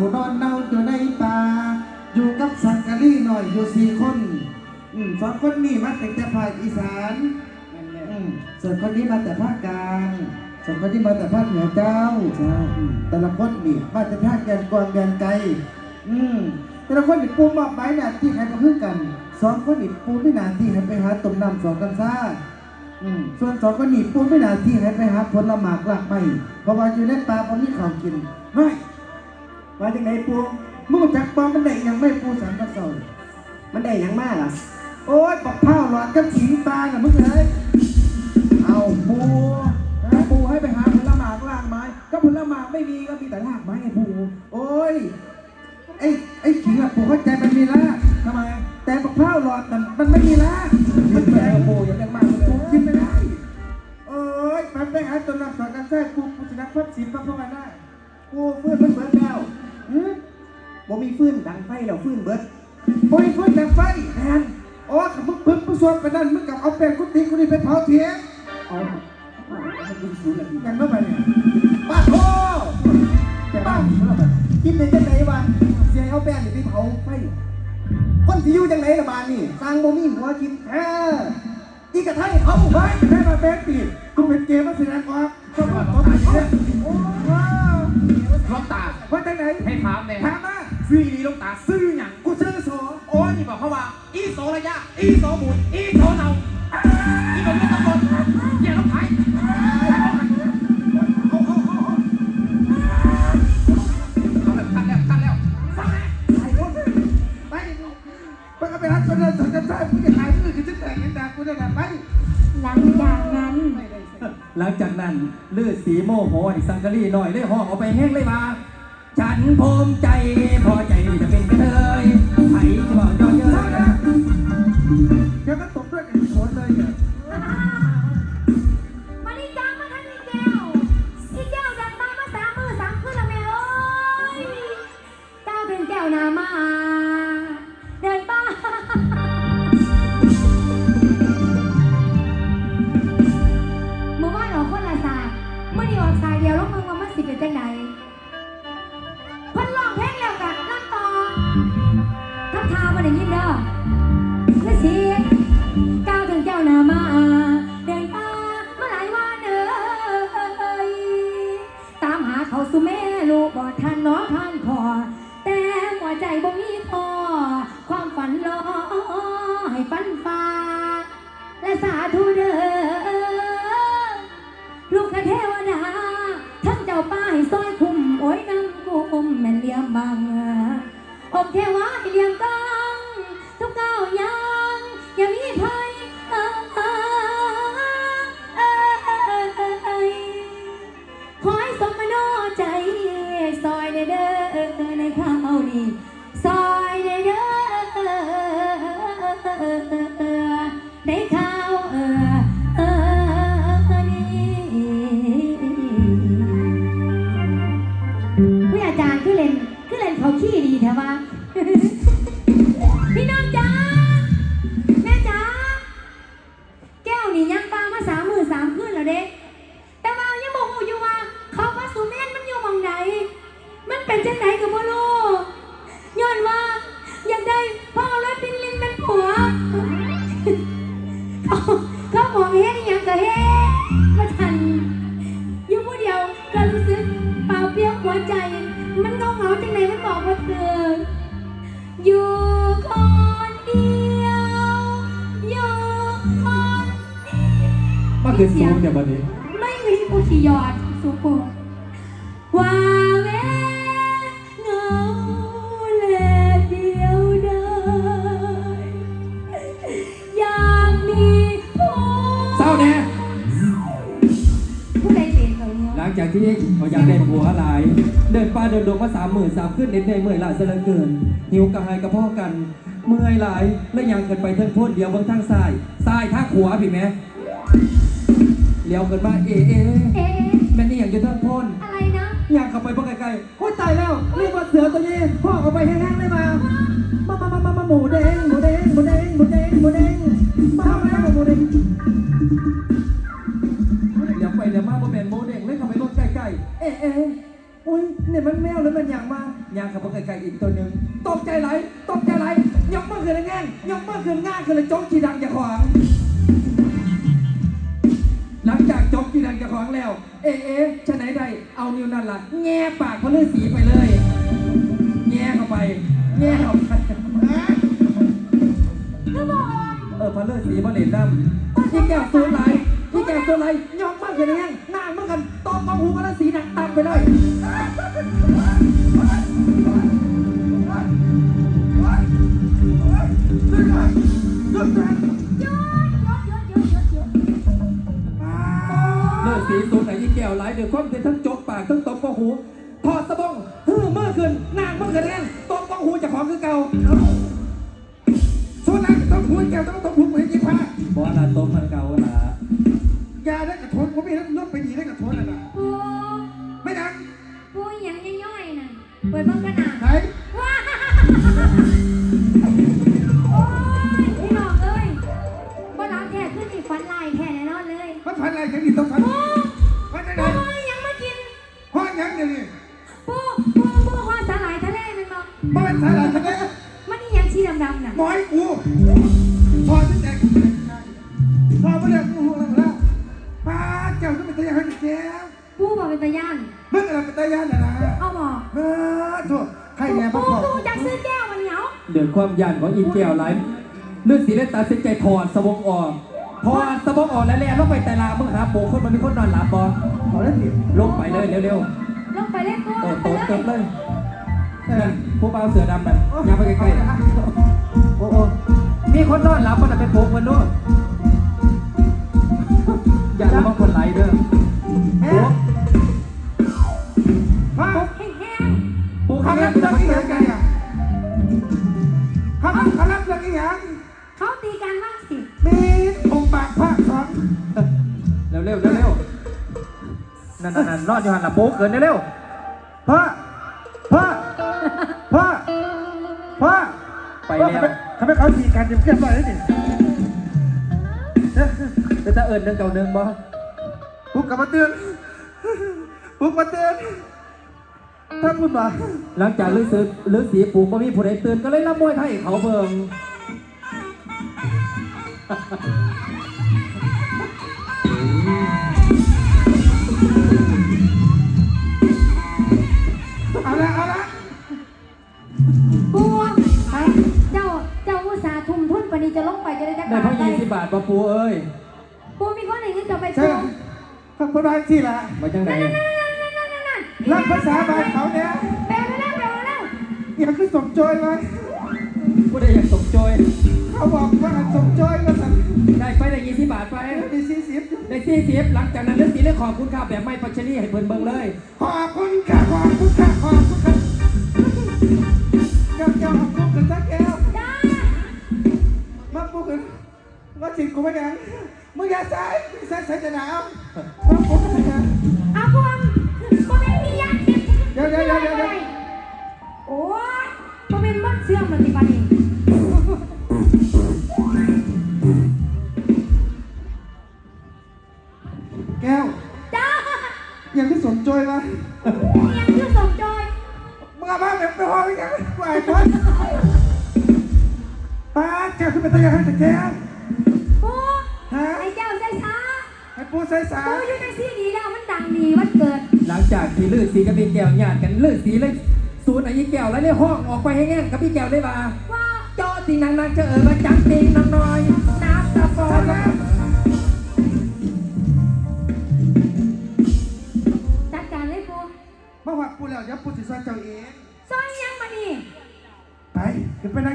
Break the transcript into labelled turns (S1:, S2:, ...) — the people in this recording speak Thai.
S1: านอนเน่าอยู่ในป่าอยู่กับสังกะลี่หน่อยอยู่สี่คนอืมสองคนนี้มาแต่ภาคอีสานอืมส่วนคนนี้มาแต่ภาคกลางส่วนคนนี้มาแต่ภาคเหนือเจ้าเจ้าอืมแต่ละคนนี่มาแต่ภาคแกนกวางแกนไกลอืมแต่ละคนนี่ปูมอบหมายหน้าที่ให้มาพึ่งกันสองคนนี่ปูไม่หน้าที่ให้ไปหาต้มน้ำสองกันซ่าอืมส่วนสองคนนี้ปูไม่นาที่ให้ไปหาผลหมากหลากไม้เพราะว่าอยู่ในป่าบ่มีข้าวกินไม่ มาจากไหนปูมึงจักปอมมันได้ยังไม่ปูสันกระเซา
S2: มันได้ยังมากล่ะ
S1: โอ๊ยปักข้าหลอดกับขิงปลาน่ะมึงเอ้ย
S3: เอาปูถ้ปูให้ไปหาผลหมากล่างไม้ก็ผลหมากไม่มีก็มีแต่รากไม้ไงปู
S1: โอ๊ยไอ้ไอ้ขิงอะปูเข้าใจมันมีละ
S3: ทำไม
S1: แต่ปักข้าหลอดมันมันไม่มีละ
S3: มั
S1: มัน
S3: แปล
S1: แข็ง
S3: ปูยังเรียกมากเลย
S1: ปูกินไม่ได้โอ๊ยมันไปหาต้นนำสอนกันแท้กูกูจะนักพัดสินพัดเข้ามาได้
S2: กูฟื้นมันเบิดแล้ว
S1: หืม
S2: บ่ มีฟื้นดังไฟแล้วฟื้นเบิด
S1: โอ้ยฟื้นดังไฟแทนโอ้ขับมึงพึ่งมึงสวดไปนั่นมึงกับเอาแป้งกุฏิกุฏิไปเผาเทียน
S2: เอาเอามันเป็นศูนย์ละพี่
S1: กันเมื่อไหร่เนี่ย
S2: ป้าโท
S1: แต่
S2: ป้า
S1: บ้าน
S2: คิดในจังไหนวะเสียเอาแป้งนี่ไปเผาไฟคนสิอยู่จังไหนละบานนี่สร้างบ่มีหัวคิดแท้อีกระไทยเอา
S1: เฮ้ยให้มาแป้งตีกูเป็นเกมมาแสดงออกก็ว่าตบเนี่ยโอ้ว้าว
S4: ลงตา
S1: ว่าจังไหน
S4: ให้ถามเลย
S1: ถาม มา
S4: ซื้อดีลงตาซื้อหยัง
S1: กูซื้อสอง
S4: โอ้ยนี่บอกเขาว่า อีโซระยะ อีโซหมุนอีโซเนาอ่าอีแบบนี้ตำรวจอย่าลงไผ่เอาแบบคันแล้วคันแล้วฟังนะ
S1: ไปไปไปเอาไปหาคนนั้นสอนกันได้มึงจะขายมึงคือจะแต่งยังด่ากูได้ไงไป
S5: หลังจากนั้น
S3: หลังจากนั้นลือสีโมโหไอ้สังกะรีหน่อยเลยห้องเอาไปแห้งเลยมา ฉันภูมิใจพอใจ
S5: ซอยในเด้อในข้าวนี้ซอยในเด้อในข้าวเออเออนี้ผู้อาจารย์คือเล่นคือเล่นเขาขี้ดีแถวว่า
S3: คือสูงเนี่ยบัดนี้
S5: ไม่มีผู้ที่ยอดสุขุมว่าแม่เหงาและเดียวดายอยากมีผู้
S3: เศร้าแน่
S5: ผู้ใดเปลี่ยนเขาเนี่ย
S3: หลังจากที่เขาอยากได้ผัวหลาย เดินป่าเดินดงมาสามหมื่นสามขึ้นเด็ดในเมื่อยหลายซะเหลือเกิน หิวกระหายกระเพาะกัน เมื่อยหลายและยังเกินไปเทิงโพดเดียวเบนทางซ้ายซ้ายทางขวาพี่แม่ เลี้ยวเกินมาเอเอ
S5: เอ๊ะ
S3: แม่นี่อย่างจะเทิงโพน
S5: อะไรนะ
S3: อยากเข้าไปบ่ไกลๆโอ้ยตายแล้วเรียกว่าเสือตัวนี้พ่อเอาไปแห้งๆเลยมามามามามามาหมูแดงหมูแดงหมูแดงหมูแดงหมูแดงมาแล้วหมูแดงเดี๋ยวไปเดี๋ยวมาบ่แม่นหมูแดงเลยเข้าไปรถใกล้ๆเอ๊ะเอ๊ะอุ้ยเนี่ยมันแมวหรือมันอย่างมายางขับรถไกลๆอีกตัวหนึ่งตกใจไหลตกใจไหลยกมือขึ้นแง่งยกมือขึ้นง่ายขึ้นเลยโจ๊กจีดังอย่าขวาง หลังจากจบกีดังกับของแล้ว เอ๊ะเอ๊ะชะไหนใดเอานิ้วนั่นล่ะ แง่ปากพระฤาษีไปเลย แง่เข้าไป แง่เข้าไป
S5: ก็บอก
S3: เออพระฤาษีพระเหรียญดำพี่แก้วสูนไหลยี่แก้วสูนไหลยองมากเลยนะยังหน้าเมื่อกันตอกกองหูพระฤาษีหนักตับไปเลย เพราะอะไรตบมันเก่าละ
S1: ยาได้กระทนผมมีแล้วลบไปดีได้กระทนอะนะ
S5: ปู
S1: ไม่ดัง
S5: ปูหยังย่อยๆน่ะเปิดเบิ่งกันน่ะ
S1: ไหน
S5: ว้าโอ้ยพี่น้องเอ้ยบ่รับแท้ขึ้นอีกฝันลายแท้แน่นอนเลย
S1: มันพันอะไรกันนี่ต้องพัน
S5: ปู
S1: พันอะ
S5: ปู
S1: ไร
S5: เอ้ยยังมากิน
S1: ห้องยังเดี๋ยวนี้
S5: ปูปูปูหอสาหร่ายทะเลมันบอก
S1: บ้านสาราทะเล
S5: มันนี่ยังชีดำๆน่ะ
S1: หมอยกูพอ แก้วปู
S5: บอกเป็นตาย่าน
S1: มึงอะไรเป็นตายานนะนะ
S5: เอาบอก
S1: เออโทษใครแน่
S5: ปู
S1: บ้าง
S5: ปูจักซื้อแก้วมันเหนียว
S3: เดือดความยันของอีแก้วไหลฤาษีเลยตัดสินใจถอดสบงออกถอดสบงออกแล้วแล่ลงไปแต่ลามึงหาปูคนมันมีคนนอนหลับบ่
S1: ขอได้สิ
S3: ลงไปเลยเร็ว
S5: ลงไปเล่นปู
S3: ๆเอ
S5: ล
S3: อง
S5: ไป
S3: โต
S5: เลย
S3: เติมเลยนั่นผู้เบาเสือดำนั่นอย่าไปใกล้ๆโอ้โอ้มีคนนอนหลับมันนะเป็นปูคนนู้นอย่าระวังคนไหลเด้อปู
S1: ฮะ
S3: ปู
S1: ขา
S3: ข้างล่าง
S1: เรื่
S3: จะ
S1: อง
S3: มา
S1: อีห
S3: เกิ
S1: ยังไงอะเขาเขารับเรื่องอีหยัง
S5: เขาตีกันบ้างสิ
S1: มีองค์ปากภาคสอง
S3: เร็วเร็วเร็วเร็วนั่นนั่นนั่นรอดอยู่หันละปูเกินเร็ว
S1: พ่อพ่อพ่อพ่อ
S3: ไปแล้ว
S1: ทำไมเขาทีกันเรียบร้อยแล้วนี่
S3: เดี๋ยวจะเอิญหนึ่งเก่าหนึ่งบ่
S1: กกลับมาเตือนปุ๊กมาเตือนถ้าพูดว่า
S3: หลังจากฤาษีฤาษีปู่บ่มีผู้ใดตื่นก็เลยรับมวยไทยให้เขาเบิ่ง
S1: เอาละเอาละ
S5: ปูไปเจ้าเจ้าอุตส่าห์ทุ่มทุนปานนี้จะลงไปจะได้จัก
S3: ได้
S5: บาท
S3: เพิ่ง
S5: ไป
S3: ยี่สิบบาทป่ะปูเอ้ย
S5: ปูมีคนไหนเงินจะไป
S1: ใช่
S5: ปู
S1: ฟังพูดได้ที่ละ
S3: มาจังไหน
S5: นั่นนั่นนั่นนั่นนั่นนั่น
S1: รับภาษาบาลเขาเนี่ย
S5: แปลไปแล้วแปลไปแล้ว
S1: อย่างคือสมโจยไว้
S3: ผู้ใดอยากสมโจย
S1: เขาบอกว่าสมโจยก็สั่ง
S3: ได้ไปได้ยี่สิบบาทไป
S1: มีสี่สิบ
S3: ได้สี่สิบหลังจากนั้นฤาษีเลยขอบคุณข้าแบบไม่ปัชนีให้เพิ่นเบิ่งเลย
S1: ขอบคุณค่ะขอบคุณค่ะขอบคุณค่ะแก้วแก้วขอบคุณกันสักแก้ว
S5: จ้า
S1: มาปุ๊กกัน มาจิตกูไม่ยังมึงอย่าใส่ใส่ใส่จะหนาวมาปุ๊กกันนะ
S5: อาพวงบ่เป็นมียาคิด
S1: เดี๋ยวเดี๋ยวเดี๋ยวเดี๋ยวเดี๋ยว
S5: โอ้ยบ่เป็นมันเสื่อมมันติบัดนี้
S1: แก้ว
S5: จ้า
S1: อย่างที่สมโจยวะ
S5: ยังคือสมจอย
S1: มึงเอามาแบบไปห้องยังไหวคนป้าแก้วขึ้นไปตั้งยังให้แต่แก้ว ให้ปูใส่สา
S5: ปูอยู่ในที่นี้แล้วมันดังดีวันเกิด
S3: หลังจากที่ฤาษีกับพี่แก้วญาติกันฤาษีเลยสูนย์ไอ้ยี่แก้วแล้วเลยห้องออกไปให้แง่งกับพี่แก้วเลยว่า
S5: ว่า
S3: เจาะติงนางนางเจอเออมาจังติงนางน้อยน้ำตาฟอ
S1: ใส่
S3: น
S1: แล้ว
S5: จัดการเลยปู
S1: มาว่าปูแล้วเดี๋ยวปูสิซอยเจ้าเอง
S5: ซอยยังมานี่
S1: ไปขึ้นไปนั่ง